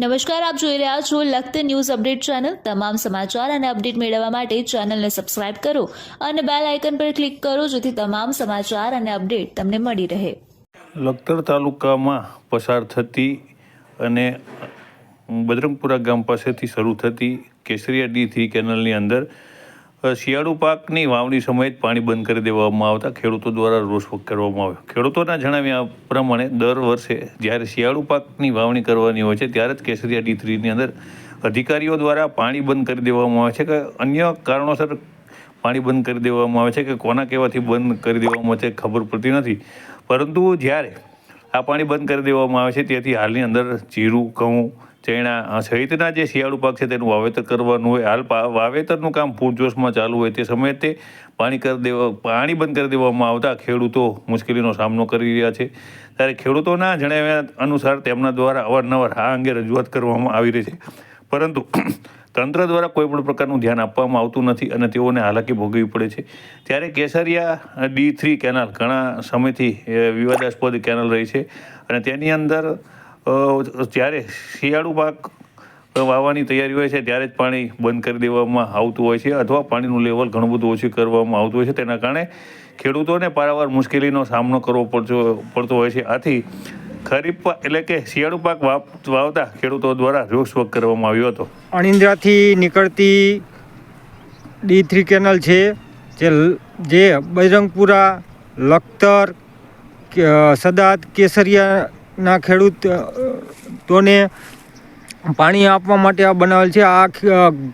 નમસ્કાર, આપ જોઈ રહ્યા છો લખત ન્યૂઝ અપડેટ ચેનલ. તમામ સમાચાર અને અપડેટ મેળવવા માટે ચેનલને સબસ્ક્રાઇબ કરો અને બેલ આઇકન પર ક્લિક કરો જેથી તમામ સમાચાર અને અપડેટ તમને મળી રહે. લખતર તાલુકામાં પસાર થતી અને બજરંગપુરા ગામ પાસેથી શરૂ થતી કેસરિયા ડી કેનલની અંદર શિયાળુ પાકની વાવણી સમયે જ પાણી બંધ કરી દેવામાં આવતા ખેડૂતો દ્વારા રોષ કરવામાં આવ્યો. ખેડૂતોના જણાવ્યા પ્રમાણે દર વર્ષે જ્યારે શિયાળુ પાકની વાવણી કરવાની હોય છે, ત્યારે જ કેસરિયા ડી થ્રીની અંદર અધિકારીઓ દ્વારા પાણી બંધ કરી દેવામાં આવે છે કે અન્ય કારણોસર પાણી બંધ કરી દેવામાં આવે છે કે કોના કહેવાથી બંધ કરી દેવામાં આવે છે ખબર પડતી નથી. પરંતુ જ્યારે આ પાણી બંધ કરી દેવામાં આવે છે. તેથી હાલની અંદર જીરું, ઘઉં, ચણા સહિતના જે શિયાળુ પાક છે તેનું વાવેતર કરવાનું હોય. હાલ વાવેતરનું કામ પૂરજોશમાં ચાલુ હોય તે સમયે તે પાણી કરી દેવા, પાણી બંધ કરી દેવામાં આવતા ખેડૂતો મુશ્કેલીનો સામનો કરી રહ્યા છે. ત્યારે ખેડૂતોના જણાવ્યા અનુસાર તેમના દ્વારા અવારનવાર આ અંગે રજૂઆત કરવામાં આવી રહી છે. પરંતુ તંત્ર દ્વારા કોઈ પણ પ્રકારનું ધ્યાન આપવામાં આવતું નથી અને તેઓને હાલાકી ભોગવવી પડે છે. ત્યારે કેસરિયા ડી થ્રી કેનાલ ઘણા સમયથી વિવાદાસ્પદ કેનાલ રહી છે અને તેની અંદર જ્યારે શિયાળુ પાક વાવવાની તૈયારી હોય છે ત્યારે જ પાણી બંધ કરી દેવામાં આવતું હોય છે અથવા પાણીનું લેવલ ઘણું બધું ઓછું કરવામાં આવતું હોય છે. તેના કારણે ખેડૂતોને પારાવાર મુશ્કેલીનો સામનો કરવો પડતો પડતો હોય છે. આથી ખરીફ એટલે કે શિયાળુ પાક વાવ- વાવતા ખેડૂતો દ્વારા વ્યક્ત કરવામાં આવ્યો હતો. અણિંદ્રાથી નીકળતી ડી થ્રી કેનલ છે, જે જે બજરંગપુરા, લખતર સદાત, કેસરિયાના ખેડૂતોને પાણી આપવા માટે આ બનાવેલ છે. આ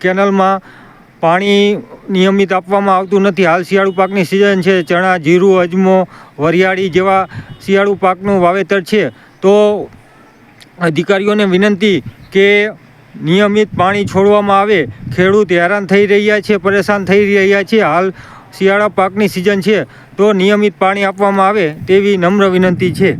કેનલમાં પાણી નિયમિત આપવામાં આવતું નથી. હાલ શિયાળુ પાકની સિઝન છે. ચણા, જીરું, અજમો, વરિયાળી જેવા શિયાળુ પાકનું વાવેતર છે. તો અધિકારીઓને વિનંતી કે નિયમિત પાણી છોડવામાં આવે. ખેડૂત હેરાન થઈ રહ્યા છે, પરેશાન થઈ રહ્યા છે. હાલ શિયાળા પાકની સિઝન છે. તો નિયમિત પાણી આપવામાં આવે તેવી નમ્ર વિનંતી છે.